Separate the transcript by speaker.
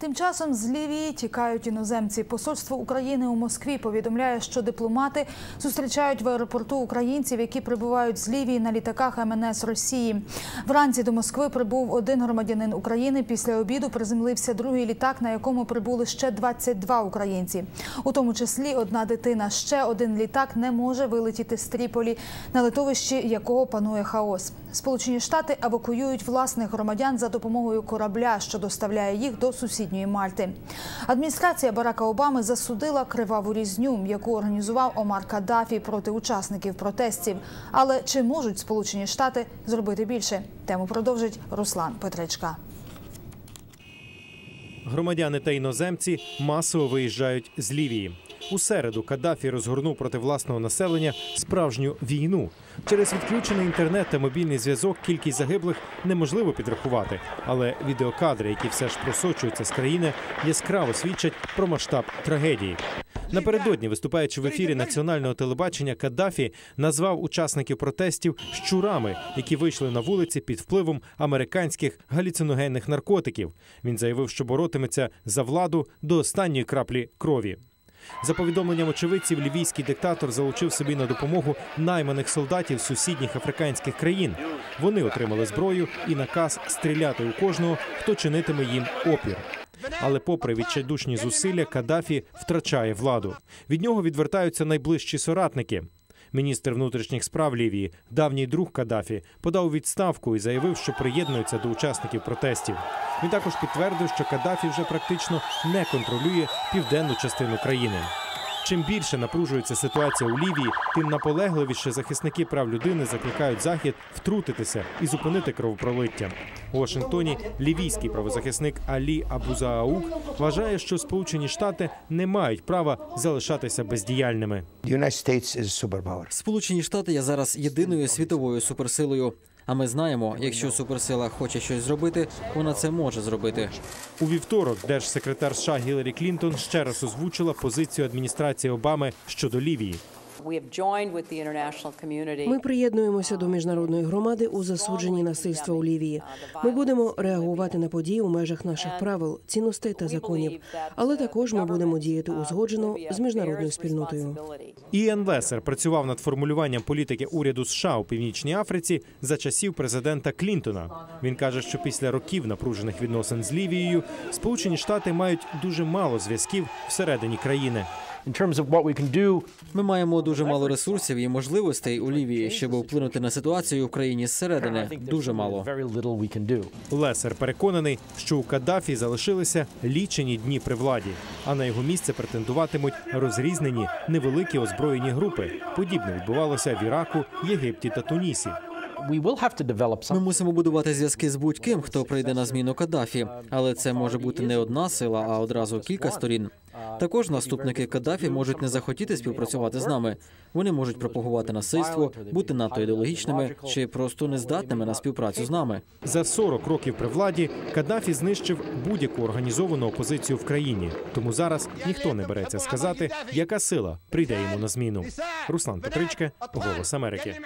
Speaker 1: Тим часом з Лівії тікають іноземці. Посольство України у Москві повідомляє, що дипломати зустрічають в аеропорту українців, які прибувають з Лівії на літаках МНС Росії. Вранці до Москви прибув один громадянин України. Після обіду приземлився другий літак, на якому прибули ще 22 українці, у тому числі одна дитина. Ще один літак не може вилетіти з Тріполі, на литовищі якого панує хаос. Сполучені Штати евакуюють власних громадян за допомогою корабля, що доставляє їх до сусідньої Мальти. Адміністрація Барака Обами засудила криваву різню, яку організував Омар Каддафі проти учасників протестів. Але чи можуть Сполучені Штати зробити більше? Тему продовжить Руслан Петричка.
Speaker 2: Громадяни та іноземці масово виїжджають з Лівії. У середу Каддафі розгорнув проти власного населення справжню війну. Через відключений інтернет та мобільний зв'язок кількість загиблих неможливо підрахувати. Але відеокадри, які все ж просочуються з країни, яскраво свідчать про масштаб трагедії. Напередодні, виступаючи в ефірі національного телебачення, Каддафі назвав учасників протестів щурами, які вийшли на вулиці під впливом американських галюциногенних наркотиків. Він заявив, що боротиметься за владу до останньої краплі крові. За повідомленням очевидців, лівійський диктатор залучив собі на допомогу найманих солдатів сусідніх африканських країн. Вони отримали зброю і наказ стріляти у кожного, хто чинитиме їм опір. Але, попри відчайдушні зусилля, Каддафі втрачає владу. Від нього відвертаються найближчі соратники. Міністр внутрішніх справ Лівії, давній друг Каддафі, подав відставку і заявив, що приєднується до учасників протестів. Він також підтвердив, що Каддафі вже практично не контролює південну частину країни. Чим більше напружується ситуація у Лівії, тим наполегливіше захисники прав людини закликають захід втрутитися і зупинити кровопролиття. У Вашингтоні лівійський правозахисник Алі Абузааук вважає, що Сполучені Штати не мають права залишатися бездіяльними.
Speaker 3: Сполучені Штати є зараз єдиною світовою суперсилою. А ми знаємо, якщо суперсила хоче щось зробити, вона це може зробити.
Speaker 2: У вівторок держсекретар США Гіларі Клінтон ще раз озвучила позицію адміністрації Обами щодо Лівії.
Speaker 4: Ми приєднуємося до міжнародної громади у засудженні насильства у Лівії. Ми будемо реагувати на події у межах наших правил, цінностей та законів. Але також ми будемо діяти узгоджено з міжнародною спільнотою.
Speaker 2: Іен Лесер працював над формулюванням політики уряду США у північній Африці за часів президента Клінтона. Він каже, що після років напружених відносин з Лівією Сполучені Штати мають дуже мало зв'язків всередині країни.
Speaker 5: In terms of what we can do
Speaker 3: Ми маємо дуже мало ресурсів і можливостей у Лівії, щоб вплинути на ситуацію в країні зсередини. Дуже мало.
Speaker 2: Лесер переконаний, що у Каддафі залишилися лічені дні при владі, а на його місце претендуватимуть розрізнені невеликі озброєні групи. Подібне відбувалося в Іраку, Єгипті та Тунісі.
Speaker 5: We will have to develop
Speaker 3: Ми мусимо будувати зв'язки з будь-ким, хто прийде на зміну Каддафі. Але це може бути не одна сила, а одразу кілька сторін. Також наступники Каддафі можуть не захотіти співпрацювати з нами. Вони можуть пропагувати насильство, бути надто ідеологічними чи просто нездатними на співпрацю з нами.
Speaker 2: За 40 років при владі Каддафі знищив будь-яку організовану опозицію в країні. Тому зараз ніхто не береться сказати, яка сила прийде йому на зміну. Руслан Петричка, Голос Америки.